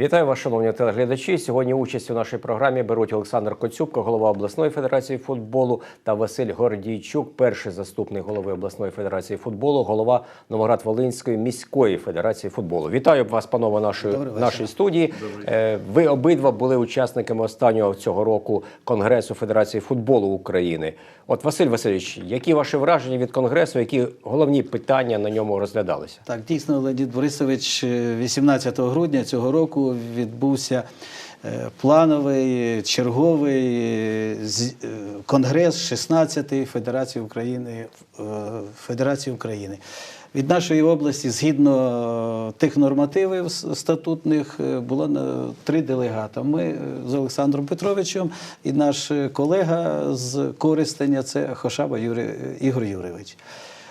Вітаю вас, шановні телеглядачі. Сьогодні участь у нашій програмі беруть Олександр Коцюбко, голова обласної федерації футболу, та Василь Гордійчук, перший заступник голови обласної федерації футболу, голова Новоград-Волинської міської федерації футболу. Вітаю вас, панове, нашої нашій студії. Е, Ви обидва були учасниками останнього цього року конгресу Федерації футболу України. От Василь Васильович, які ваші враження від конгресу? Які головні питання на ньому розглядалися? Так, дійсно, Леонід Борисович, е, 18 грудня цього року відбувся е, плановий черговий е, е, конгрес 16-ї Федерації України Федерації України. Від нашої області, згідно тих нормативів статутних, було три делегата. Ми з Олександром Петровичем і наш колега з Користення це Хошаба Юрій, Ігор Юрійович.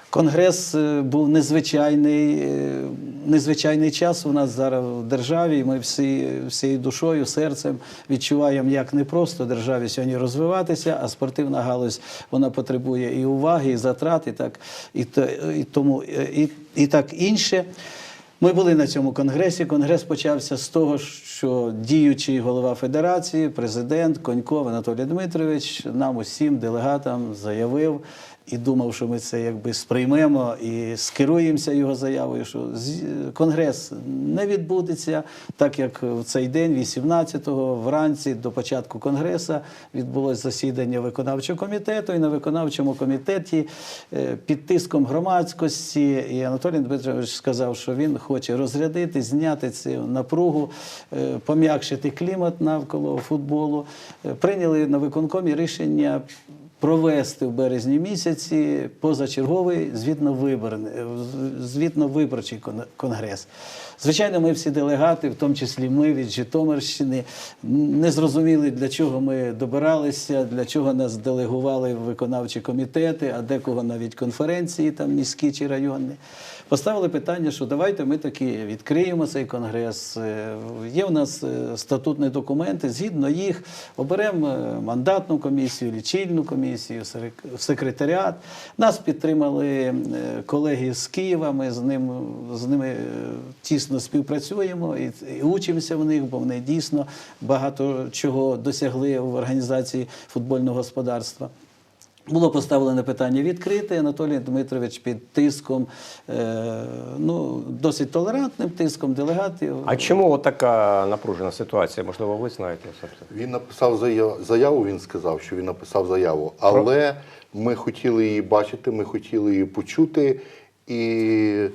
Конгрес е, був незвичайний, е, незвичайний час у нас зараз в державі. Ми всі, всією душою, серцем відчуваємо, як непросто державі сьогодні розвиватися, а спортивна галузь вона потребує і уваги, і затрат, і так, і, і тому і, і так інше. Ми були на цьому конгресі. Конгрес почався з того, що діючий голова федерації, президент Коньков Анатолій Дмитрович нам усім делегатам заявив і думав, що ми це якби сприймемо і скеруємося його заявою, що з- конгрес не відбудеться, так як в цей день, 18-го, вранці до початку конгресу відбулось засідання виконавчого комітету, і на виконавчому комітеті е, під тиском громадськості і Анатолій Дмитрович сказав, що він хоче розрядити, зняти цю напругу, е, пом'якшити клімат навколо футболу. Е, Прийняли на виконкомі рішення. Провести в березні місяці позачерговий звітно-виборний, е, звітно-виборчий конгрес. Звичайно, ми всі делегати, в тому числі ми від Житомирщини, не зрозуміли, для чого ми добиралися, для чого нас делегували в виконавчі комітети, а декого навіть конференції, там міські чи районні. Поставили питання, що давайте ми таки відкриємо цей конгрес. Е, Є у нас е, статутні документи, згідно їх оберемо е, мандатну комісію, лічильну комісію, сек- секретаріат. Нас підтримали колеги з Києва. Ми з ним з ними тісно співпрацюємо і, і учимося в них, бо вони дійсно багато чого досягли в організації футбольного господарства. Було поставлене питання відкрите. Анатолій Дмитрович під тиском, е, ну, досить толерантним тиском делегатів. А чому така напружена ситуація? Можливо, ви знаєте? Він написав заяву, він сказав, що він написав заяву, але ми хотіли її бачити, ми хотіли її почути. І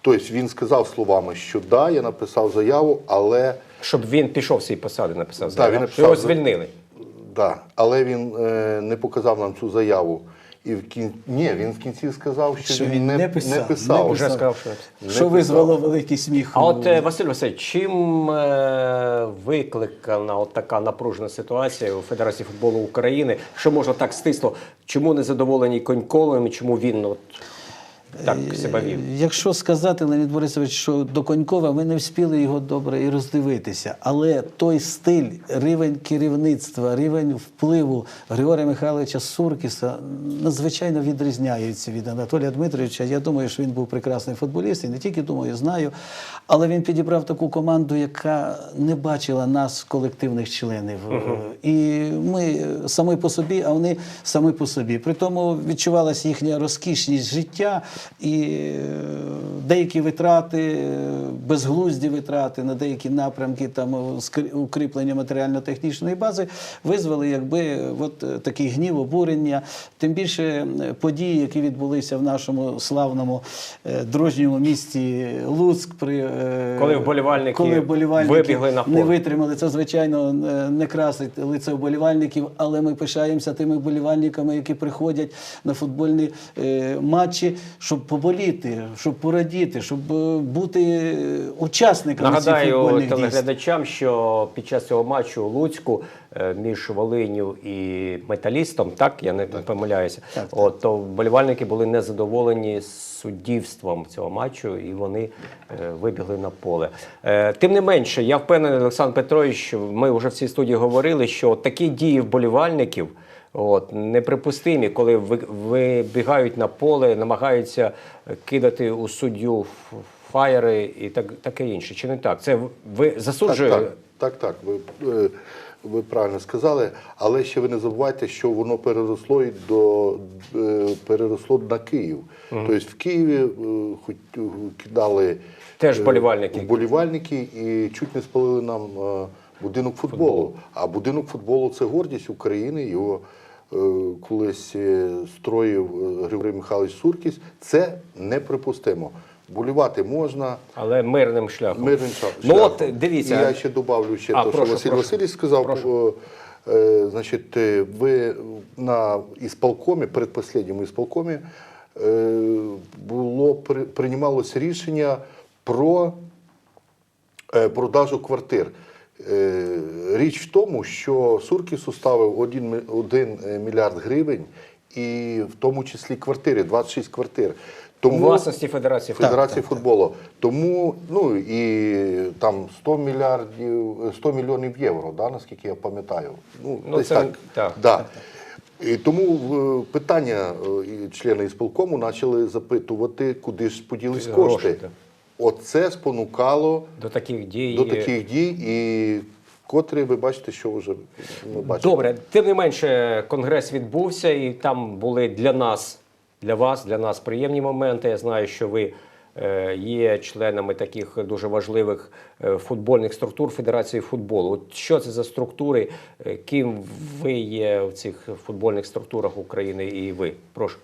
тобто він сказав словами, що да, я написав заяву, але, Щоб він пішов з цієї посади, написав Так, заяву, він що написав його звільнили. Да, але він е, не показав нам цю заяву. І в кін... Ні, він в кінці сказав, що, Що він, не, не писав, не не писав. Вже сказав, що Не що писав. визвало великий сміх. А от е, Василь Васильович, чим е, викликана от така напружена ситуація у Федерації футболу України? Що можна так стисло? Чому не задоволені Коньковим? Чому він от так себе вів? Якщо сказати, Леонід Борисович, що до Конькова ми не встигли його добре і роздивитися, але той стиль, рівень керівництва, рівень впливу Григорія Михайловича Суркіса надзвичайно відрізняється від Анатолія Дмитровича. Я думаю, що він був прекрасний футболіст, і не тільки думаю, знаю. Але він підібрав таку команду, яка не бачила нас, колективних членів. І ми самі по собі, а вони самі по собі. При тому відчувалася їхня розкішність життя і е, деякі витрати, е, безглузді витрати на деякі напрямки там е, укріплення матеріально-технічної бази визвали якби е, от такий гнів, обурення. Тим більше події, які відбулися в нашому славному дружньому місті Луцьк, при Коли вболівальники коли вболівальники вибігли на поле. не витримали. Це звичайно не красить лице вболівальників, але ми пишаємося тими вболівальниками, які приходять на футбольні матчі, щоб поболіти, щоб порадіти, щоб е, бути е, учасниками цих Нагадаю футбольних дійств. телеглядачам, що під час цього матчу у Луцьку е, між Волиню і металістом, так я не помиляюся, Так, от то вболівальники були незадоволені суддівством цього матчу, і вони е, вибігли на поле. Е, тим не менше, я впевнений, Олександр Петрович, ми вже в цій студії говорили, що такі дії вболівальників. От, неприпустимі, коли ви- вибігають на поле, намагаються кидати у суддю фаєри і так, таке інше. Чи не так? Це ви засуджуєте? Так, так, так, так. Ви, е, ви правильно сказали, але ще ви не забувайте, що воно переросло і до е, переросло на Київ. Тобто в Києві е, хоч е, кидали Теж е, вболівальники. вболівальники і чуть не спалили нам е, будинок футболу. А будинок футболу це гордість України. Його е, колись е, строїв е, Григорій Михайлович Суркіс. Це неприпустимо. Болівати можна. Але мирним шляхом. Мирним шляхом. Ну от дивіться. І я ще добавлю ще А, те, прошу, що Василь прошу. Васильович сказав. Е, е, значить, е, ви на ісполкомі, передпоследньому ісполкомі, е, було при, приймалося рішення про продажу квартир. Е, Річ в тому, що Суркіс уставив 1, 1 мільярд гривень, і в тому числі квартири, 26 квартир. У власності Федерації футболу. Федерації футболу. Тому ну і там 100 мільярдів 100 мільйонів євро, да, наскільки я пам'ятаю. Ну, Ну, десь це- так. так. Да. І тому е, питання е, члени ісполкому почали запитувати, куди ж поділись Гроші, кошти. Оце спонукало До таких дій. до таких дій, і котрі ви бачите, що вже ми бачимо. Добре, тим не менше, конгрес відбувся, і там були для нас, для вас, для нас приємні моменти. Я знаю, що ви е, є членами таких дуже важливих е, футбольних структур Федерації футболу. От що це за структури? Е, Ким ви є в цих футбольних структурах України і ви? Прошу.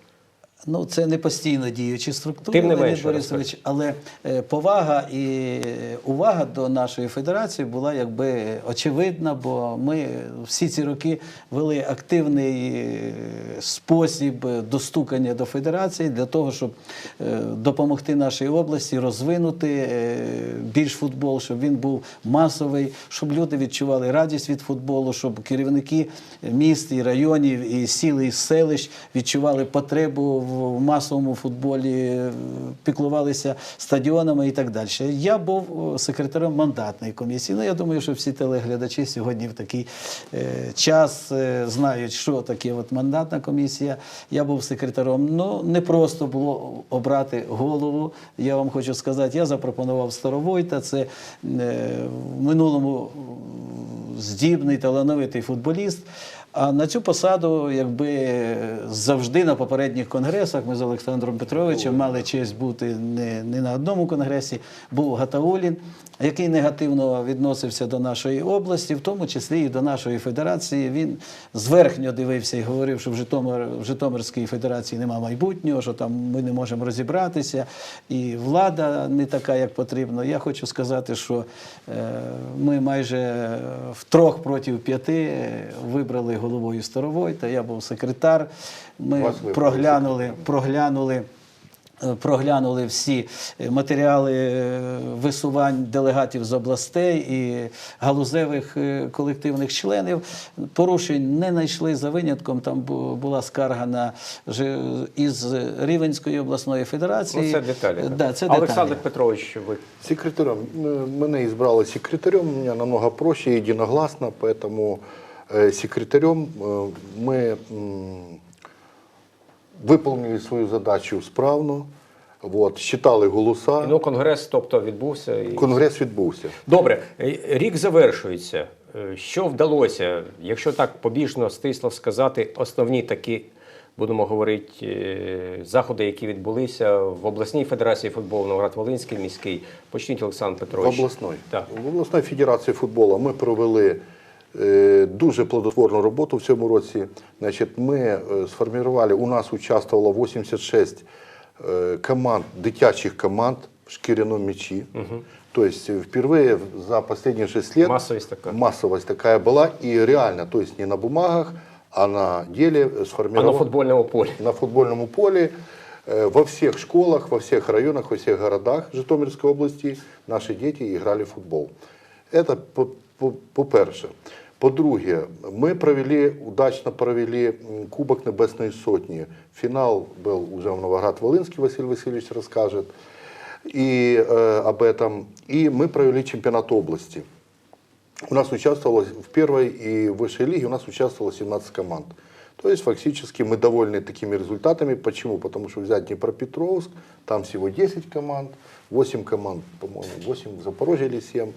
Ну, це не постійно діючі структури, Тим не Леонід Борисович, але е, повага і увага до нашої федерації була якби очевидна, бо ми всі ці роки вели активний е, спосіб достукання до федерації для того, щоб е, допомогти нашій області розвинути більш футбол, щоб він був масовий, щоб люди відчували радість від футболу, щоб керівники міст і районів, і сіл, і селищ відчували потребу в в масовому футболі, е, піклувалися стадіонами і так далі. Я був е, секретарем мандатної комісії. Ну, я думаю, що всі телеглядачі сьогодні в такий е, час знають, що таке от мандатна комісія. Я був секретарем. Ну, не просто було обрати голову. Я вам хочу сказати, я запропонував Старовойта. Це в минулому здібний, талановитий футболіст. А на цю посаду, якби завжди на попередніх конгресах, ми з Олександром Петровичем мали честь бути не, не на одному конгресі, був Гатаулін, який негативно відносився до нашої області, в тому числі і до нашої федерації. Він зверхньо дивився і говорив, що в, Житомир, в Житомирській федерації нема майбутнього, що там ми не можемо розібратися, і влада не така, як потрібно. Я хочу сказати, що е, ми майже втрьох проти п'яти е, вибрали головою Старовойта. Я був секретар. Ми проглянули, проглянули. е, Проглянули всі матеріали е, висувань делегатів з областей і галузевих е, колективних членів. Порушень не знайшли за винятком. Там була скарга на із Рівенської обласної федерації. Ну, це деталі. Да, це деталі. Олександр Петрович, ви Секретарем. Мене избрали секретарем, у меня намного проще, единогласно, поэтому э, секретарем э, мы м, выполнили свою задачу справно, вот, считали голоса, ну конгрес, тобто відбувся і конгрес відбувся. Добре, е, рік завершується. Е, Що вдалося, якщо так побіжно стисло сказати, основні такі, будемо говорити, е, заходи, які відбулися в обласній федерації футболу, Новоград-Волинський міський. Почніть, Олександр В Петрович. обласної. Так. В обласної федерації футболу ми провели е, дуже плодотворну роботу в цьому році. Значить, ми е, сформували, у нас участвовало 86 е, команд, дитячих команд в шкіряному м'ячі. Тобто впервые за последние 6 лет Массовость такая. массовость такая была и реально, то есть не на бумагах, а на деле А сформирована на футбольному полі. на футбольном поле э, во всех школах, во всех районах, во всех городах Житомирской области наши дети играли в футбол. Это по- по- по-перше. По-друге, ми провели, удачно провели м, Кубок Небесної Сотні. Фінал був уже в Новоград-Волинський, Василий Васильевич расскажет и, э, об этом. И мы провели чемпионат области. У нас участвовало в первой и высшей лиге у нас участвовало 17 команд. То есть фактически мы довольны такими результатами. Почему? Потому что взять Днепропетровск, там всего 10 команд, 8 команд, по-моему, 8 в Запорожье или 7 э,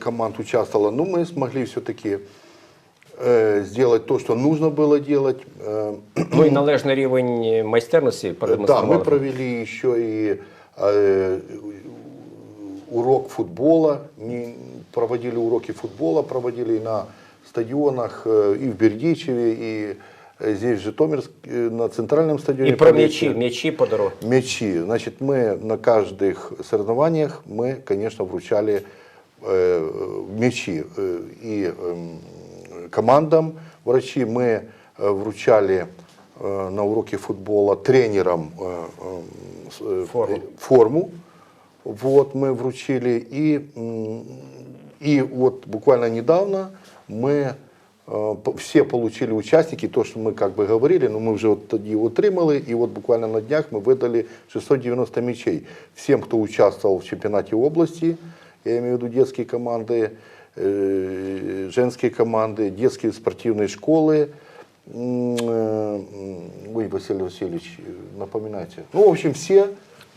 команд участвовало. Но мы смогли все-таки э, сделать то, что нужно было делать. Э, Ну і належний рівень майстерності Да, продемонстрували. мы провели еще и э, урок футбола, не, проводили уроки футбола, проводили и на стадионах э, и в Бердичеве, и э, здесь в Житомирск, э, на центральном стадионе. І про провели. м'ячі, м'ячі по дорозі. Мячи. Значит, мы на каждых соревнованиях мы, конечно, вручали э, мячи э, и эм, командам врачи. Мы э, вручали э, на уроке футбола тренерам э, эм, с- э, Форму. э, форму. Вот мы вручили. И, м, и вот буквально недавно мы э, по- все получили участники, то, что мы как бы говорили, но мы вже от тоді отримали, і от буквально на днях ми видали 690 мячей. Всем, кто участвовал в чемпионате области, я имею в виду детские команды, э, женские команды, детские спортивные школы, М, э, м, Ой, Василий Васильевич, э, напоминайте. Ну, в общем, все,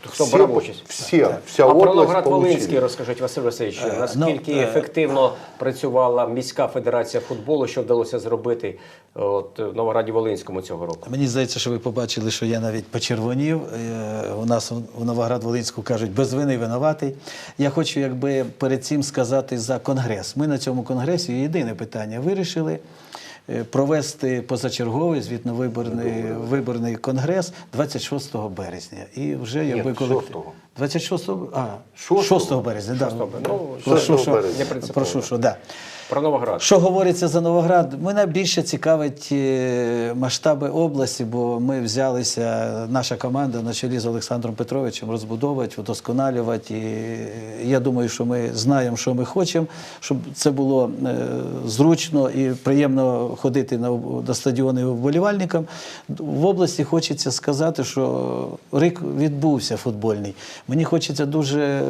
Хто все, брав участь? все, вся а про Новоград-Волинський розкажіть, Василь Васильович, наскільки ну, е, ефективно працювала міська федерація футболу, що вдалося зробити от, в Новограді Волинському цього року? Мені здається, що ви побачили, що я навіть почервонів. Е, У нас в Новоград-Волинську кажуть, без вини винуватий. Я хочу якби перед цим сказати за конгрес. Ми на цьому конгресі єдине питання вирішили. Е, Провести позачерговий звітно-виборний виборний конгрес 26 березня. І вже якби коли 6-го. 26 а, 6-го. 6 березня, да. 6-го, ну, прошу, 6 що, березня. Прошу, що, да. Про Новоград. Що говориться за Новоград? Мене більше цікавить е, масштаби області, бо ми взялися, наша команда на чолі з Олександром Петровичем розбудовувати, вдосконалювати. І е, я думаю, що ми знаємо, що ми хочемо, щоб це було е, зручно і приємно ходити на, до стадіони вболівальникам. В області хочеться сказати, що рік відбувся футбольний. Мені хочеться дуже,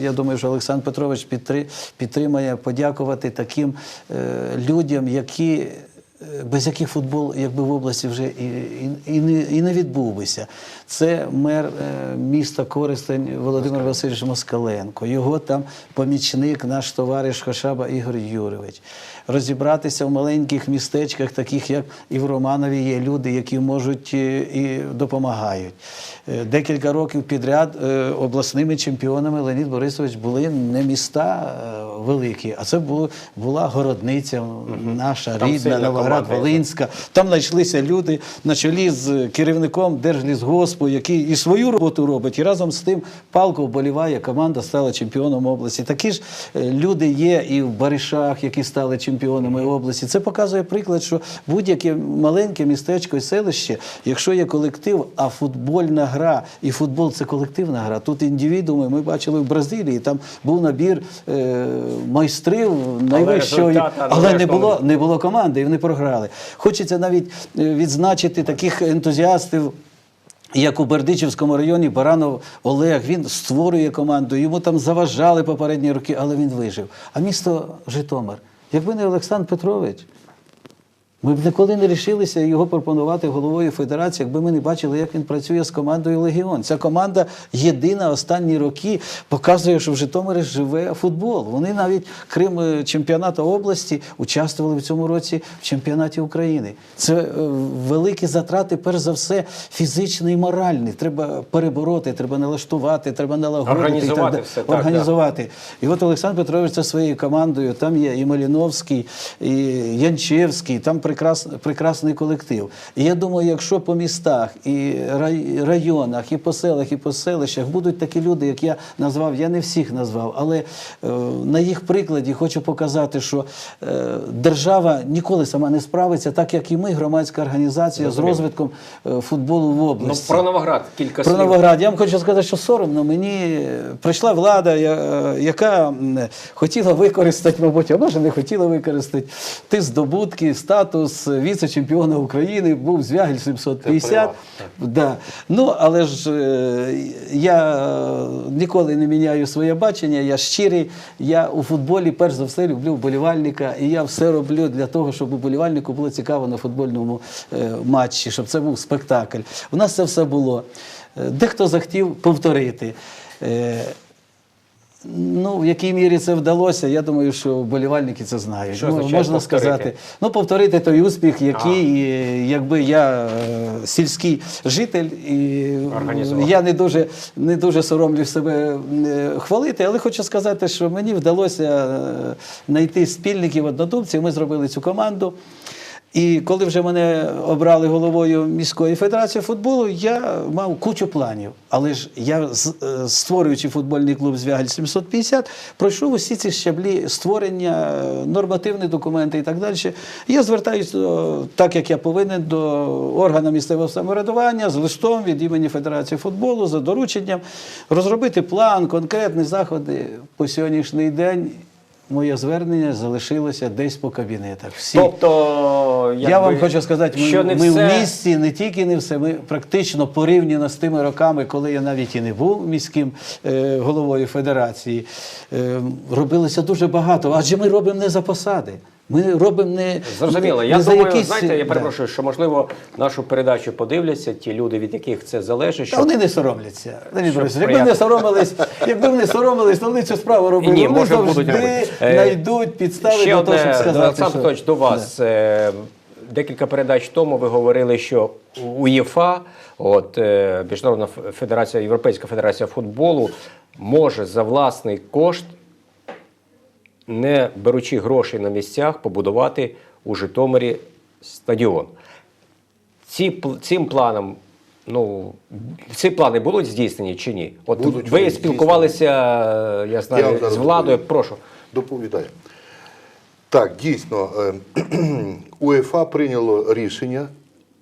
я думаю, що Олександр Петрович підтри- підтримає подякувати таким е, людям, які. е, Без яких футбол, якби в області вже і, і, і, не, і не відбувся. Це мер е, міста Користень Володимир Васильович Москаленко, його там помічник, наш товариш Хошаба Ігор Юрійович. Розібратися в маленьких містечках, таких як і в Романові, є люди, які можуть е, і допомагають. Е, Декілька років підряд е, обласними чемпіонами Леонід Борисович були не міста великі, а це була городниця наша Там рідна Новоград-Волинська. Там знайшлися люди на чолі з керівником Держлісгоспу, який і свою роботу робить, і разом з тим палко вболіває. Команда стала чемпіоном області. Такі ж люди є і в Баришах, які стали чемпіонами області. Це показує приклад, що будь-яке маленьке містечко і селище, якщо є колектив, а футбольна гра і футбол це колективна гра. Тут індивідууми ми бачили в Бразилії. Там був набір е, майстрів найвищого, результат але не було не було команди, і вони програли. Хочеться навіть е, відзначити таких ентузіастів. Як у Бердичівському районі Баранов Олег, він створює команду, йому там заважали попередні роки, але він вижив. А місто Житомир, якби не Олександр Петрович, ми б ніколи не рішилися його пропонувати головою федерації, якби ми не бачили, як він працює з командою Легіон. Ця команда єдина останні роки показує, що в Житомирі живе футбол. Вони навіть крім е, чемпіонату області участвували в цьому році в чемпіонаті України. Це е, великі затрати, перш за все, фізичні і моральні. Треба перебороти, треба налаштувати, треба налагодити. і так Організувати все, так, Організувати. І от Олександр Петрович це своєю командою. Там є і Маліновський, і Янчевський, там прекрас, прекрасний колектив. І я думаю, якщо по містах, і районах, і по селах, і по селищах будуть такі люди, як я назвав, я не всіх назвав, але е, на їх прикладі хочу показати, що е, держава ніколи сама не справиться, так як і ми, громадська організація, з розвитком е, футболу в Ну, області. про Новоград кілька Про слів. Новоград. Я вам хочу сказати, що соромно. Мені е, прийшла влада, я- е, яка хотіла використати, мабуть, а може не хотіла використати ті здобутки, статус статус віце-чемпіона України, був Звягель 750. Да. Ну, але ж е, я е, ніколи не міняю своє бачення, я щирий. Я у футболі перш за все люблю вболівальника, і я все роблю для того, щоб уболівальнику було цікаво на футбольному е, матчі, щоб це був спектакль. У нас це все було. Дехто захотів повторити. Ну, в якій мірі це вдалося, я думаю, що вболівальники це знають. Що ну, можна повторити? сказати, ну повторити той успіх, який, якби я е, сільський житель, і я не дуже, не дуже соромлю себе е, хвалити, але хочу сказати, що мені вдалося е, знайти спільників, однодумців. Ми зробили цю команду. І коли вже мене обрали головою міської федерації футболу, я мав кучу планів. Але ж я, е, створюючи футбольний клуб Звягель 750, пройшов усі ці щаблі створення, нормативні документи і так далі. Я звертаюся так, як я повинен, до органу місцевого самоврядування з листом від імені Федерації футболу за дорученням розробити план, конкретні заходи по сьогоднішній день. Моє звернення залишилося десь по кабінетах. Всі. Тобто, Я вам хочу сказати, ми, що не ми все... в місті не тільки не все, ми практично порівняно з тими роками, коли я навіть і не був міським е, головою федерації, е, робилося дуже багато. Адже ми робимо не за посади. Ми робимо не, Зрозуміло. не Я за думаю, якісь... знаєте, я да. перепрошую, що можливо нашу передачу подивляться ті люди, від яких це залежить. Та Що... вони не соромляться. Якби не соромились, якби вони соромились, то вони цю справу робили. Ні, вони може, будуть завжди робити. Е, знайдуть підстави Ще для того, щоб сказати, Олександр що... Петрович, до вас. Е, Декілька передач тому ви говорили, що УЄФА, от е, Міжнародна федерація, Європейська федерація футболу, може за власний кошт, не беручи грошей на місцях, побудувати у Житомирі стадіон. Ці, цим планом, ну, ці плани будуть здійснені чи ні? От Будуть ви спілкувалися, я Я знаю, зараз з владою. доповім. Прошу. Доповідаю. Так, дійсно, е, УЄФА прийняло рішення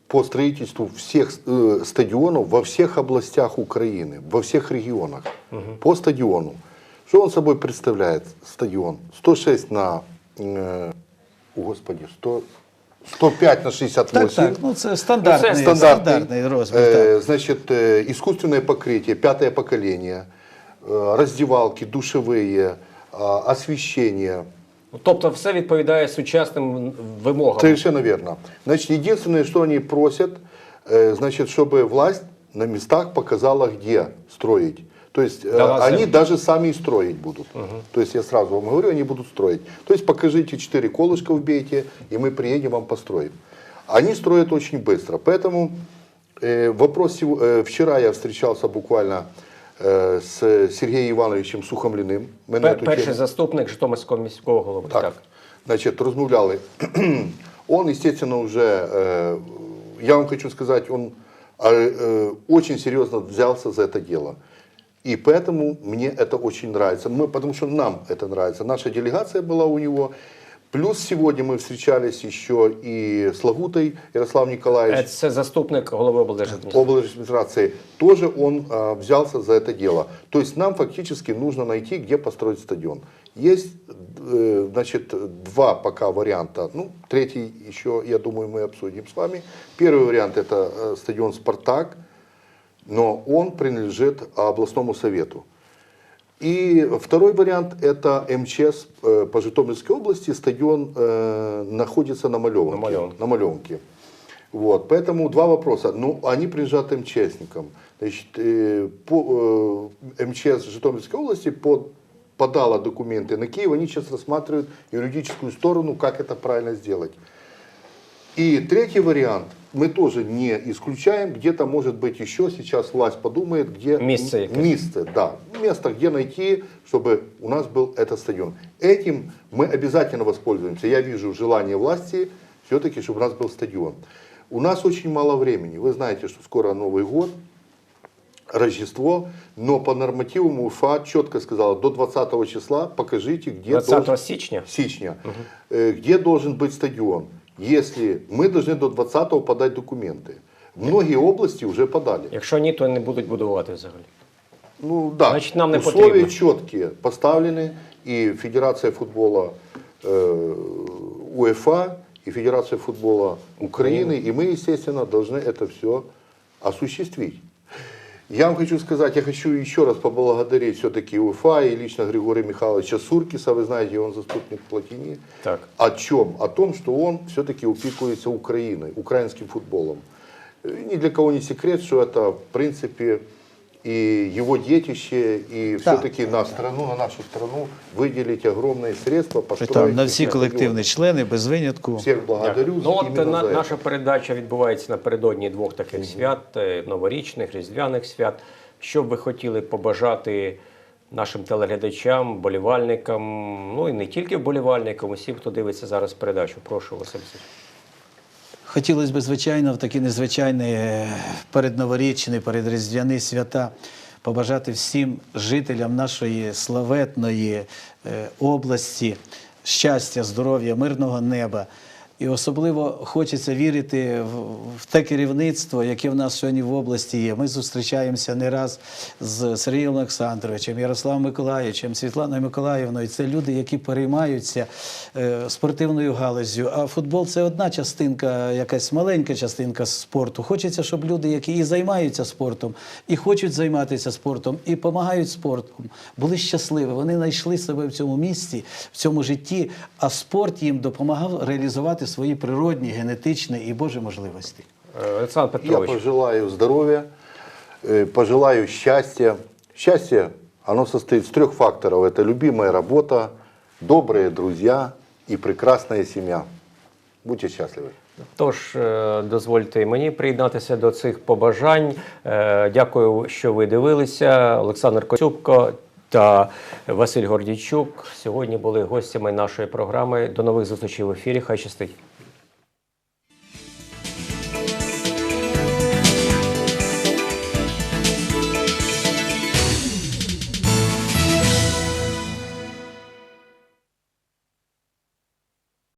по строительству всіх е, стадіонів во всіх областях України, во всіх регіонах. По стадіону. Що він собою представляє стадіон? 106 на, е, о, господи, 100, 105 на 68. Так, так, ну це стандартний, Ну, це стандартний, розмір. так. Э, значит, э, искусственное покрытие, пятое поколение, э, раздевалки, душевые, а, освещение. Тобто все відповідає сучасним вимогам. Совершенно верно. Значит, единственное, что они просят, э, значит, чтобы власть на местах показала, где строить. То есть э, Дала они землю. даже сами и строить будут. То есть я сразу вам говорю, они будут строить. То есть покажите четыре колышка вбейте, и мы приедем вам построим. Они строят очень быстро. Поэтому э, вопрос сего- э, вчера я встречался буквально э, с Сергеем Ивановичем Сухомлиным. Мы на Пер- эту Перший тему- заступник Житомирського міського голови. так. Так. Значит, размовляли. Он, естественно, уже, э, я вам хочу сказать, он э, э, очень серьезно взялся за это дело. И поэтому мне это очень нравится. Мы, потому что нам это нравится. Наша делегация была у него. Плюс сегодня мы встречались еще и с Лагутой Ярослав Николаевич. Е, Це заступник голови облдержадміністрації. обладминистрации, тоже он а, взялся за это дело. То есть нам фактически нужно найти, где построить стадион. Есть, э, значит, два пока варианта. Ну, третий еще, я думаю, мы обсудим с вами. Первый вариант это э, стадион «Спартак», но он принадлежит областному совету. И второй вариант это МЧС э, по Житомирской области. Стадион э, находится на Малевке. На Малевке. На Малевке. Вот, поэтому два вопроса. Ну, они принадлежат МЧСникам. Значит, э, по, э, МЧС Житомирской области по- подала документы на Киев, они сейчас рассматривают юридическую сторону, как это правильно сделать. И третий вариант, мы тоже не исключаем, где-то может быть еще, сейчас власть подумает, где... Место. Место, да. Место, где найти, чтобы у нас был этот стадион. Этим мы обязательно воспользуемся. Я вижу желание власти все-таки, чтобы у нас был стадион. У нас очень мало времени. Вы знаете, что скоро Новый год, Рождество, но по нормативам УФА четко сказала, до 20 числа покажите, где 20 должен- січня. січня, э, где должен быть стадион. Если мы должны до 20 подать документы. Многие области уже подали. Якщо ні, то не будуть будувати взагалі. Ну да, Значит, нам не условия потрібно. четкие поставлены, и Федерация футбола э, УЕФА, и Федерация футбола Украины, и мы, естественно, должны это все осуществить. Я вам хочу сказать, я хочу еще раз поблагодарить все-таки УЕФА и лично Григория Михайловича Суркиса, вы знаете, он заступник Платини. Так. О чем? О том, что он все-таки упикуется Украиной, украинским футболом. Э, Ни для кого не секрет, что это, в принципе, и его детище, и Да. все-таки на страну, на нашу страну выделить огромные средства, построить. Притом на всі стадион. колективні члени без винятку. Всех благодарю Ну от именно на, за это. наша передача відбувається напередодні двох таких свят, е, новорічних, різдвяних свят. Що б ви хотіли побажати нашим телеглядачам, болівальникам, ну і не тільки вболівальникам, усім, хто дивиться зараз передачу. Прошу, Василь Васильович. Хотілося б, звичайно, в такі незвичайні передноворічні, передріздвяні свята побажати всім жителям нашої славетної е, області щастя, здоров'я, мирного неба. І особливо хочеться вірити в, те керівництво, яке в нас сьогодні в області є. Ми зустрічаємося не раз з Сергієм Олександровичем, Ярославом Миколаївичем, Світланою Миколаївною. Це люди, які переймаються е, спортивною галузю. А футбол це одна частинка, якась маленька частинка спорту. Хочеться, щоб люди, які і займаються спортом, і хочуть займатися спортом, і допомагають спортом, були щасливі. Вони знайшли себе в цьому місці, в цьому житті, а спорт їм допомагав реалізувати свої природні, генетичні і Божі можливості. Е, Олександр Я Петрович. пожелаю здоровья, э, пожелаю счастья. Счастье, оно состоит из трех факторов. Это любимая работа, добрые друзья и прекрасная семья. Будьте счастливы. Тож е, дозвольте і мені приєднатися до цих побажань. Е, Дякую, що ви дивилися. Олександр Коцюбко та Василь Гордійчук сьогодні були гостями нашої програми. До нових зустрічей в ефірі. Хай щастить.